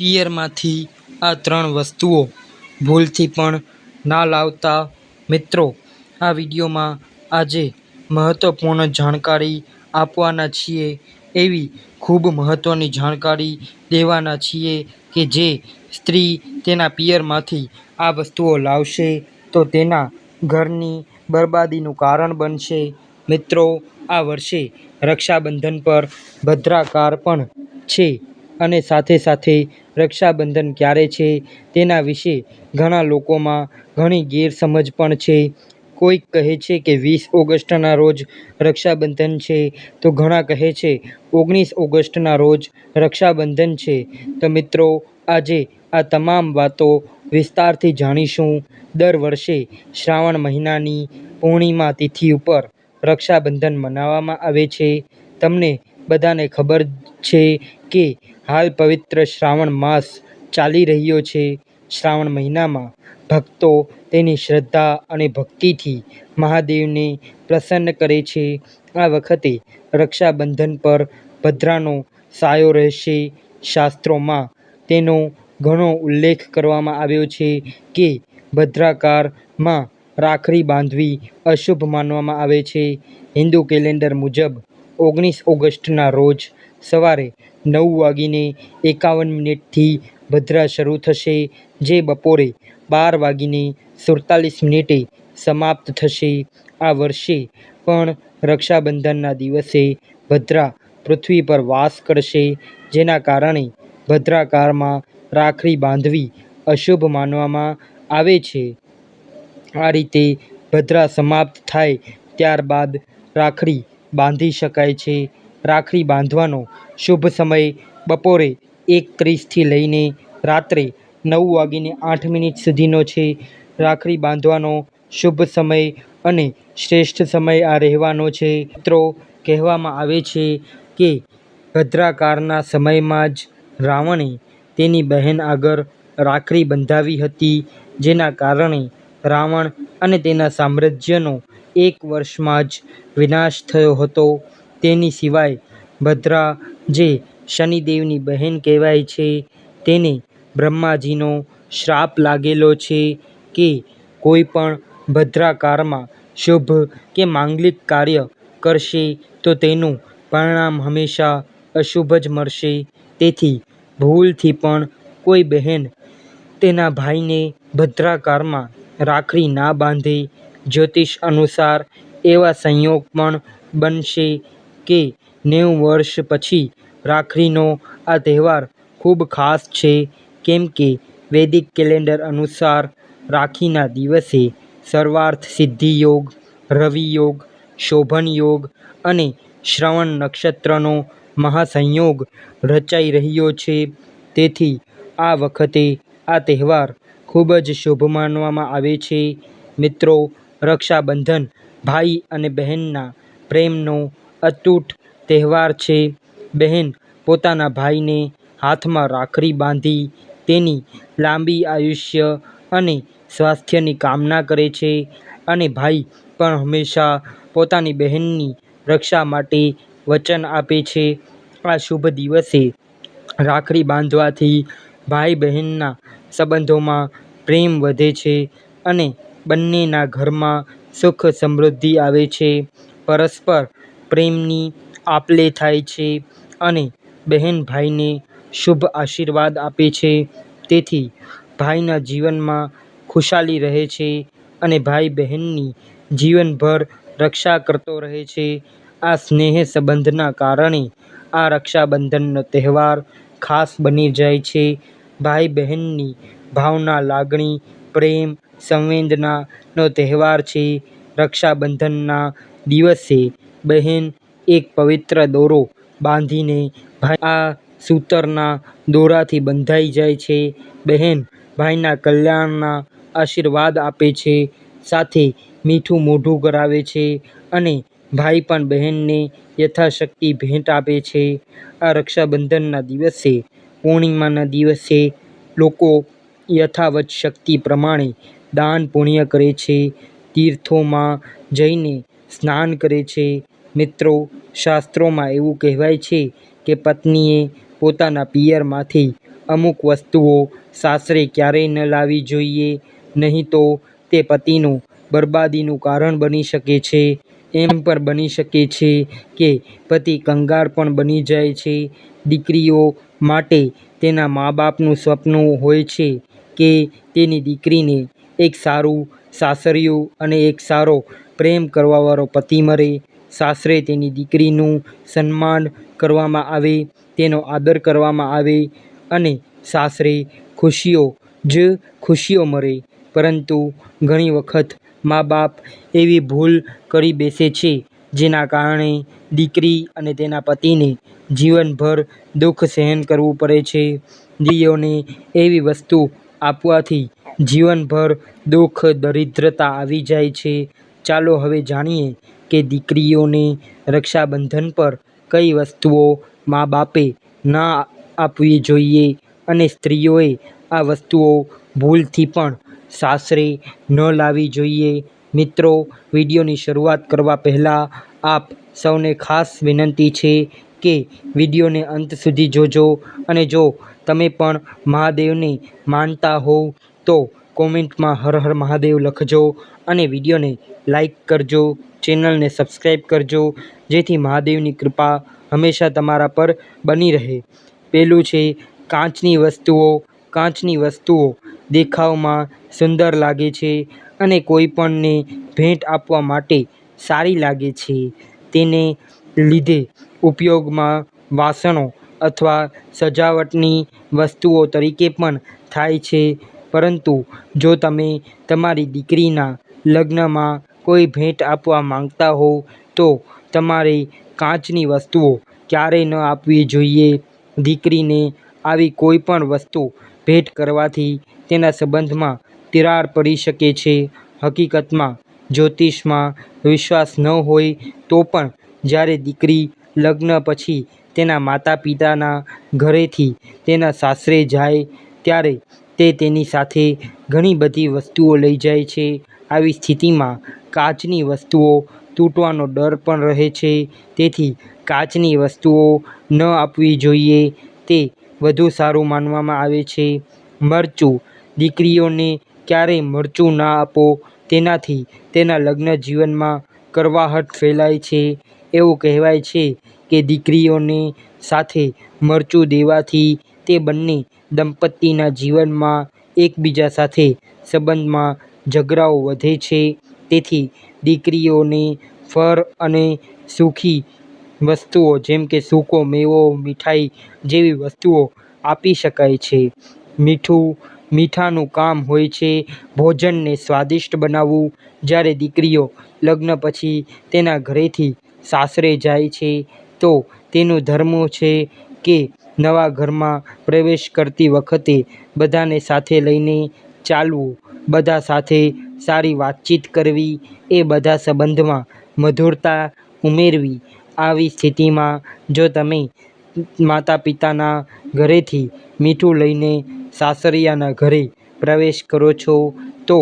પિયરમાંથી આ ત્રણ વસ્તુઓ ભૂલથી પણ ના લાવતા મિત્રો, આ વિડીયોમાં આજે મહત્વપૂર્ણ જાણકારી આપવાના છીએ, એવી ખૂબ મહત્વની જાણકારી દેવાના છીએ કે જે સ્ત્રી તેના પિયરમાંથી આ વસ્તુઓ લાવશે તો તેના ઘરની બરબાદીનું કારણ બનશે. મિત્રો, આ વર્ષે રક્ષાબંધન પર ભદ્રાકાર પણ છે અને સાથે સાથે રક્ષાબંધન ક્યારે છે, તેના વિશે ઘણા લોકોમાં ઘણી ગેરસમજ પણ છે. કોઈક કહે છે કે વીસ ઓગસ્ટના રોજ રક્ષાબંધન છે, તો ઘણા કહે છે ઓગણીસ ઓગસ્ટના રોજ રક્ષાબંધન છે. તો મિત્રો, આજે આ તમામ વાતો વિસ્તારથી જાણીશું. દર વર્ષે શ્રાવણ મહિનાની પૂર્ણિમા તિથિ ઉપર રક્ષાબંધન મનાવવામાં આવે છે. તમને બધાને ખબર છે કે હાલ પવિત્ર શ્રાવણ માસ ચાલી રહ્યો છે. શ્રાવણ મહિનામાં ભક્તો તેની શ્રદ્ધા અને ભક્તિથી મહાદેવને પ્રસન્ન કરે છે. આ વખતે રક્ષાબંધન પર ભદ્રાનો સાયો રહેશે. શાસ્ત્રોમાં તેનો ઘણો ઉલ્લેખ કરવામાં આવ્યો છે કે ભદ્રાકારમાં રાખડી બાંધવી અશુભ માનવામાં આવે છે. હિન્દુ કેલેન્ડર મુજબ ઓગણીસ ઓગસ્ટના રોજ સવારે નવ વાગીને એકાવન મિનિટથી ભદ્રા શરૂ થશે, જે બપોરે બાર વાગીને સુડતાલીસ મિનિટે સમાપ્ત થશે આ વર્ષે. પણ રક્ષાબંધનના દિવસે ભદ્રા પૃથ્વી પર વાસ કરશે, જેના કારણે ભદ્રાકારમાં રાખડી બાંધવી અશુભ માનવામાં આવે છે. આ રીતે ભદ્રા સમાપ્ત થાય ત્યારબાદ રાખડી બાંધી શકાય છે. રાખડી બાંધવાનો શુભ સમય બપોરે એક ત્રીસથી લઈને રાત્રે નવ વાગીને આઠ મિનિટ સુધીનો છે. રાખડી બાંધવાનો શુભ સમય અને શ્રેષ્ઠ સમય આ રહેવાનો છે. મિત્રો, કહેવામાં આવે છે કે ભદ્રાકારના સમયમાં જ રાવણે તેની બહેન આગળ રાખડી બંધાવી હતી, જેના કારણે રાવણ અને તેના સામ્રાજ્યનો એક વર્ષમાં જ વિનાશ થયો હતો. તેની સિવાય ભદ્રા, જે શનિદેવની બહેન કહેવાય છે, તેને બ્રહ્માજીનો શ્રાપ લાગેલો છે કે કોઈ પણ ભદ્રાકારમાં શુભ કે માંગલિક કાર્ય કરશે તો તેનું પરિણામ હંમેશા અશુભ જ મળશે. તેથી ભૂલથી પણ કોઈ બહેન તેના ભાઈને ભદ્રાકારમાં રાખડી ના બાંધે જ્યોતિષ અનુસાર એવા સંયોગ પણ બનશે કે નેવું વર્ષ પછી રાખડીનો આ તહેવાર ખૂબ ખાસ છે. કેમ કે વૈદિક કેલેન્ડર અનુસાર રાખીના દિવસે સર્વાર્થ સિદ્ધિ યોગ, રવિ યોગ, શોભન યોગ અને શ્રવણ નક્ષત્રનો મહાસંયોગ રચાઈ રહ્યો છે. તેથી આ વખતે આ તહેવાર ખૂબ જ શુભ માનવામાં આવે છે. મિત્રો રક્ષાબંધન. ભાઈ અને બહેનના પ્રેમનો અતૂટ તહેવાર છે. બહેન પોતાના ભાઈને હાથમાં રાખડી બાંધી તેની લાંબી આયુષ્ય અને સ્વાસ્થ્યની કામના કરે છે અને ભાઈ પણ હંમેશા પોતાની બહેનની રક્ષા માટે વચન આપે છે. આ શુભ દિવસે રાખડી બાંધવાથી ભાઈ બહેનના સંબંધોમાં પ્રેમ વધે છે અને બંનેના ઘરમાં સુખ સમૃદ્ધિ આવે છે. પરસ્પર પ્રેમની આપલે થાય છે અને બહેન ભાઈને શુભ આશીર્વાદ આપે છે. તેથી ભાઈના જીવનમાં ખુશાલી રહે છે અને ભાઈ બહેનની જીવનભર રક્ષા કરતો રહે છે. આ સ્નેહ સંબંધના કારણે આ રક્ષાબંધનનો તહેવાર ખાસ બની જાય છે. ભાઈ બહેનની ભાવના, લાગણી, પ્રેમ સંવેદનાનો તહેવાર છે. રક્ષાબંધનના દિવસે બહેન એક પવિત્ર દોરો બાંધીને ભાઈ આ સૂતરના દોરાથી બંધાઈ જાય છે. બહેન ભાઈના કલ્યાણના આશીર્વાદ આપે છે, સાથે મીઠું મોઢું કરાવે છે અને ભાઈ પણ બહેનને યથાશક્તિ ભેટ આપે છે. આ રક્ષાબંધનના દિવસે, પૂર્ણિમાના દિવસે લોકો યથાવત શક્તિ પ્રમાણે દાન પુણ્ય કરે છે, તીર્થોમાં જઈને સ્નાન કરે છે મિત્રો, શાસ્ત્રોમાં એવું કહેવાય છે કે પત્નીએ પોતાના પિયરમાંથી અમુક વસ્તુઓ સાસરે ક્યારેય ન લાવવી જોઈએ, નહીં તો તે પતિનું બરબાદીનું કારણ બની શકે છે. એમ પણ બની શકે છે કે પતિ કંગાળ પણ બની જાય છે. દીકરીઓ માટે તેના મા બાપનું સ્વપ્ન હોય છે કે તેની દીકરીને એક સારું સાસરિયું અને એક સારો પ્રેમ કરવાવાળો પતિ મળે. સાસરે તેની દીકરીનું સન્માન કરવામાં આવે, તેનો આદર કરવામાં આવે અને સાસરે ખુશીઓ જ ખુશીઓ મળે. પરંતુ ઘણી વખત મા બાપ એવી ભૂલ કરી બેસે છે જેના કારણે દીકરી અને તેના પતિને જીવનભર દુઃખ સહન કરવું પડે છે. દીકરીઓને એવી વસ્તુ આપવાથી જીવનભર દુઃખ, દરિદ્રતા આવી જાય છે. ચાલો હવે જાણીએ કે દીકરીઓને રક્ષાબંધન પર કઈ વસ્તુઓ મા બાપે ના આપવી જોઈએ અને સ્ત્રીઓએ આ વસ્તુઓ ભૂલથી પણ સાસરે ન લાવવી જોઈએ. મિત્રો, વિડીયોની શરૂઆત કરવા પહેલાં આપ સૌને ખાસ વિનંતી છે કે વિડીયોને અંત સુધી જોજો અને જો તમે પણ મહાદેવને માનતા હોવ તો કોમેન્ટમાં હર હર મહાદેવ લખજો અને વિડીયોને લાઈક કરજો, ચેનલને સબસ્ક્રાઈબ કરજો જેથી મહાદેવની કૃપા હંમેશા તમારા પર બની રહે. પેલું છે કાચની વસ્તુઓ કાચની વસ્તુઓ દેખાવમાં સુંદર લાગે છે અને કોઈપણને ભેટ આપવા માટે સારી લાગે છે. તેને લીધે ઉપયોગમાં વાસણો અથવા સજાવટની વસ્તુઓ તરીકે પણ થાય છે. પરંતુ જો તમે તમારી દીકરીના લગ્નમાં કોઈ ભેટ આપવા માંગતા હોવ, તો તમારે કાચની વસ્તુઓ ક્યારેય ન આપવી જોઈએ. દીકરીને આવી કોઈ પણ વસ્તુ ભેટ કરવાથી તેના સંબંધમાં તિરાડ પડી શકે છે. હકીકતમાં, જ્યોતિષમાં વિશ્વાસ ન હોય, તો પણ જ્યારે દીકરી લગ્ન પછી તેના માતા પિતાના ઘરેથી તેના સાસરે જાય, ત્યારે તે તેની સાથે ઘણી બધી વસ્તુઓ લઈ જાય છે. આવી સ્થિતિમાં કાચની વસ્તુઓ તૂટવાનો ડર પણ રહે છે. તેથી કાચની વસ્તુઓ ન આપવી જોઈએ તે વધુ સારું માનવામાં આવે છે. મરચું દીકરીઓને ક્યારેય મરચું ના આપો તેનાથી તેના લગ્ન જીવનમાં કરવાહટ ફેલાય છે. એવું કહેવાય છે કે દીકરીઓને સાથે મરચું દેવાથી તે બંને દંપતીના જીવનમાં એકબીજા સાથે સંબંધમાં ઝઘડાઓ વધે છે. તેથી દીકરીઓને ફર અને સુખી વસ્તુઓ જેમ કે સૂકો મેવો, મીઠાઈ જેવી વસ્તુઓ આપી શકાય છે. મીઠું મીઠાનું કામ હોય છે ભોજનને સ્વાદિષ્ટ બનાવવું. જ્યારે દીકરીઓ લગ્ન પછી તેના ઘરેથી સાસરે જાય છે તો તેનું ધર્મ છે કે નવા ઘરમાં પ્રવેશ કરતી વખતે બધાને સાથે લઈને ચાલવું, બધા સાથે સારી વાતચીત કરવી, એ બધા સંબંધમાં મધુરતા ઉમેરવી. આવી સ્થિતિમાં જો તમે માતા પિતાના ઘરેથી મીઠું લઈને સાસરિયાના ઘરે પ્રવેશ કરો છો તો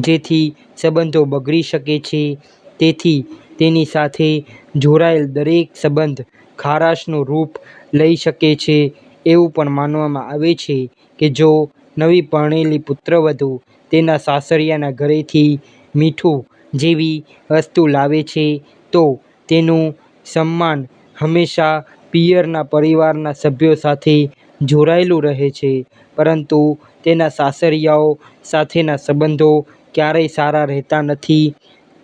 જેથી સંબંધો બગડી શકે છે. તેથી તેની સાથે જોડાયેલ દરેક સંબંધ ખારાશનું રૂપ લઈ શકે છે. એવું પણ માનવામાં આવે છે કે જો નવી પરણેલી પુત્રવધૂ તેના સાસરિયાના ઘરેથી મીઠું જેવી વસ્તુ લાવે છે, તો તેનું સન્માન હંમેશા પિયરના પરિવારના સભ્યો સાથે જોડાયેલું રહે છે. પરંતુ તેના સાસરિયાઓ સાથેના સંબંધો ક્યારેય સારા રહેતા નથી.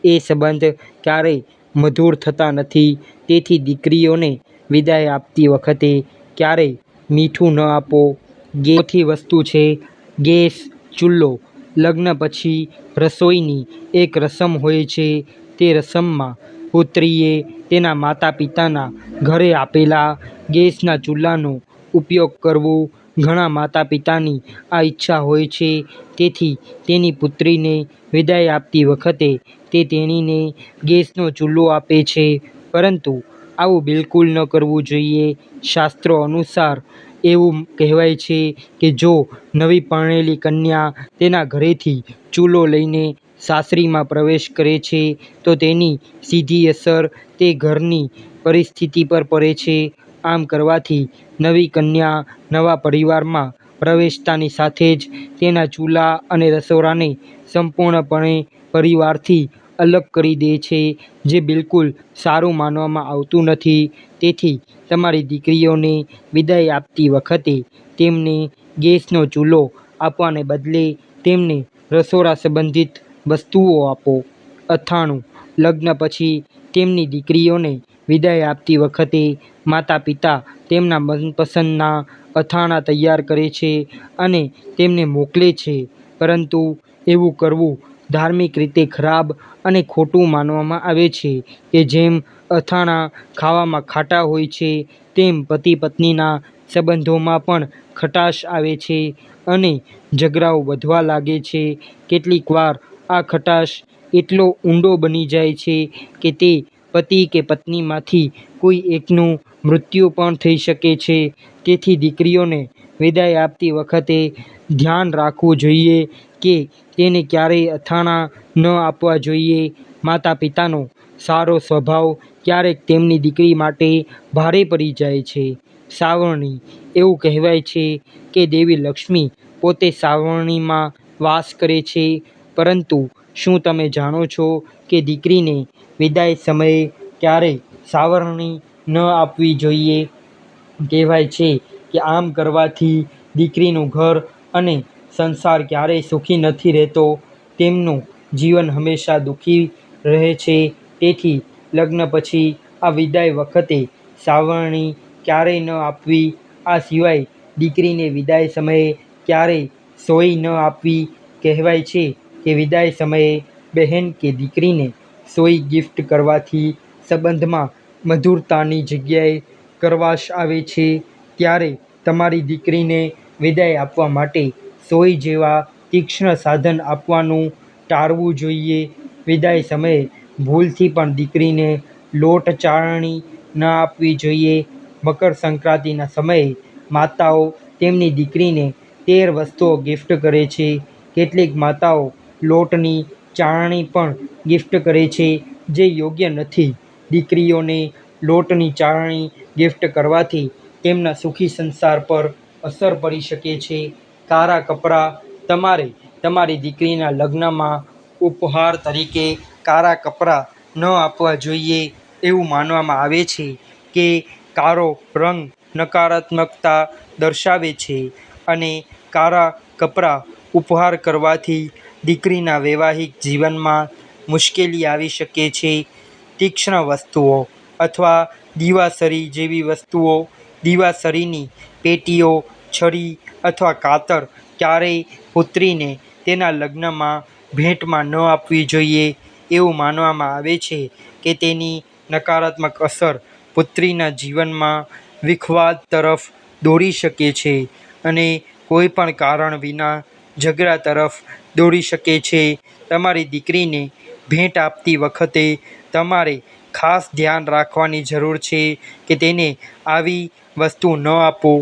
એ સંબંધ ક્યારેય મધુર થતા નથી. તેથી દીકરીઓને વિદાય આપતી વખતે ક્યારેય મીઠું ન આપો. ગેસ વસ્તુ છે, ગેસ ચૂલો લગ્ન પછી રસોઈની એક રસમ હોય છે. તે રસમમાં પુત્રીએ તેના માતા પિતાના ઘરે આપેલા ગેસના ચૂલાનો ઉપયોગ કરવો. ઘણા માતા પિતાની આ ઈચ્છા હોય છે. તેથી તેની પુત્રીને વિદાય આપતી વખતે તે તેણીને ગેસનો ચૂલો આપે છે. પરંતુ આવું બિલકુલ ન કરવું જોઈએ. શાસ્ત્રો અનુસાર એવું કહેવાય છે કે જો નવી પરણેલી કન્યા તેના ઘરેથી ચૂલો લઈને સાસરીમાં પ્રવેશ કરે છે, તો તેની સીધી અસર તે ઘરની પરિસ્થિતિ પર પડે છે. આમ કરવાથી નવી કન્યા નવા પરિવારમાં પ્રવેશતાની સાથે જ તેના ચૂલા અને રસોડાને સંપૂર્ણપણે પરિવારથી અલગ કરી દે છે, જે બિલકુલ સારું માનવામાં આવતું નથી. તેથી તમારી દીકરીઓને વિદાય આપતી વખતે તેમને ગેસનો ચૂલો આપવાને બદલે તેમને રસોડા સંબંધિત વસ્તુઓ આપો. અથાણું, લગ્ન પછી તેમની દીકરીઓને વિદાય આપતી વખતે માતા પિતા તેમના મનપસંદના અથાણાં તૈયાર કરે છે અને તેમને મોકલે છે. પરંતુ એવું કરવું ધાર્મિક રીતે ખરાબ અને ખોટું માનવામાં આવે છે કે જેમ અથાણાં ખાવામાં ખાટા હોય છે, તેમ પતિ પત્નીના સંબંધોમાં પણ ખટાશ આવે છે અને ઝઘડાઓ વધવા લાગે છે. કેટલીકવાર આ ખટાશ એટલો ઊંડો બની જાય છે કે તે પતિ કે પત્નીમાંથી કોઈ એકનું મૃત્યુ પણ થઈ શકે છે. તેથી દીકરીઓને વિદાય આપતી વખતે ધ્યાન રાખવું જોઈએ કે તેને ક્યારેય અથાણાં ન આપવા જોઈએ. માતા પિતાનો સારો સ્વભાવ ક્યારેક તેમની દીકરી માટે ભારે પડી જાય છે. સાવરણી એવું કહેવાય છે કે દેવી લક્ષ્મી પોતે સાવરણીમાં વાસ કરે છે. પરંતુ શું તમે જાણો છો કે દીકરીને વિદાય સમયે ક્યારેય સાવરણી ન આપવી જોઈએ? કહેવાય છે કે આમ કરવાથી દીકરીનું ઘર અને સંસાર ક્યારેય સુખી નથી રહેતો. તેમનું જીવન હંમેશા દુઃખી રહે છે. તેથી લગ્ન પછી આ વિદાય વખતે સાવરણી ક્યારેય ન આપવી. આ સિવાય દીકરીને વિદાય સમયે ક્યારેય સોય ન આપવી. કહેવાય છે કે વિદાય સમયે બહેન કે દીકરીને સોય ગિફ્ટ કરવાથી સંબંધમાં મધુરતાની જગ્યાએ કરવાશ આવે છે. ત્યારે તમારી દીકરીને વિદાય આપવા માટે સોય જેવા તીક્ષ્ણ સાધન આપવાનું ટાળવું જોઈએ. વિદાય સમયે ભૂલથી પણ દીકરીને લોટ ચાળણી ન આપવી જોઈએ. મકર સંક્રાંતિના સમયે માતાઓ તેમની દીકરીને તેર વસ્તુઓ ગિફ્ટ કરે છે. કેટલીક માતાઓ લોટની ચાળણી પણ ગિફ્ટ કરે છે, જે યોગ્ય નથી. દીકરીઓને લોટની ચાળણી ગિફ્ટ કરવાથી તેમના સુખી સંસાર પર અસર પડી શકે છે. કાળા કપડાં તમારે તમારી દીકરીના લગ્નમાં ઉપહાર તરીકે કાળા કપડાં ન આપવા જોઈએ એવું માનવામાં આવે છે કે કાળો રંગ નકારાત્મકતા દર્શાવે છે અને કાળા કપડાં ઉપહાર કરવાથી દીકરીના વૈવાહિક જીવનમાં મુશ્કેલી આવી શકે છે. તીક્ષ્ણ વસ્તુઓ અથવા દીવાસરી જેવી વસ્તુઓ, દીવાસરીની પેટીઓ છરી અથવા કાતર ક્યારેય પુત્રીને તેના લગ્નમાં ભેટમાં ન આપવી જોઈએ એવું માનવામાં આવે છે કે તેની નકારાત્મક અસર પુત્રીના જીવનમાં વિખવાદ તરફ દોરી શકે છે અને કોઈ પણ કારણ વિના ઝઘડા તરફ દોરી શકે છે. તમારી દીકરીને ભેટ આપતી વખતે તમારે ખાસ ધ્યાન રાખવાની જરૂર છે કે તેને આવી વસ્તુ ન આપો.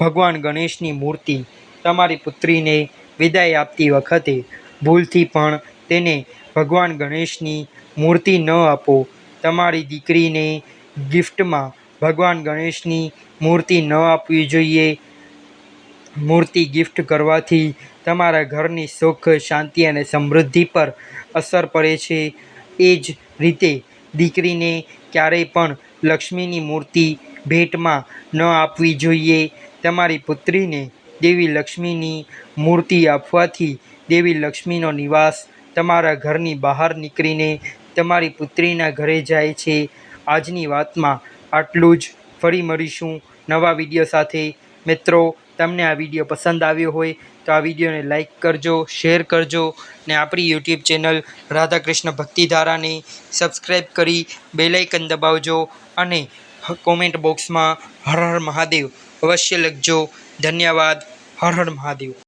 ભગવાન ગણેશની મૂર્તિ તમારી પુત્રીને વિદાય આપતી વખતે ભૂલથી પણ તેને ભગવાન ગણેશની મૂર્તિ ન આપો. તમારી દીકરીને ગિફ્ટમાં ભગવાન ગણેશની મૂર્તિ ન આપવી જોઈએ. મૂર્તિ ગિફ્ટ કરવાથી તમારા ઘરની સુખ, શાંતિ અને સમૃદ્ધિ પર અસર પડે છે. એ જ રીતે દીકરીને ક્યારેય પણ લક્ષ્મીની મૂર્તિ ભેટમાં ન આપવી જોઈએ. તમારી પુત્રીને દેવી લક્ષ્મીની મૂર્તિ આપવાથી દેવી લક્ષ્મીનો નિવાસ તમારા ઘરની બહાર નીકળીને તમારી પુત્રીના ઘરે જાય છે. આજની વાતમાં આટલું જ. ફરી મળીશું નવા વીડિયો સાથે. મિત્રો, તમને આ વીડિયો પસંદ આવ્યો હોય તો આ વિડીયોને લાઈક કરજો, શેર કરજો ને આપણી યુટ્યુબ ચેનલ રાધાકૃષ્ણ ભક્તિધારાને સબસ્ક્રાઈબ કરી બેલાઇકન દબાવજો અને કોમેન્ટ બોક્સમાં હર હર મહાદેવ અવશ્ય લખજો. ધન્યવાદ. હર હર મહાદેવ.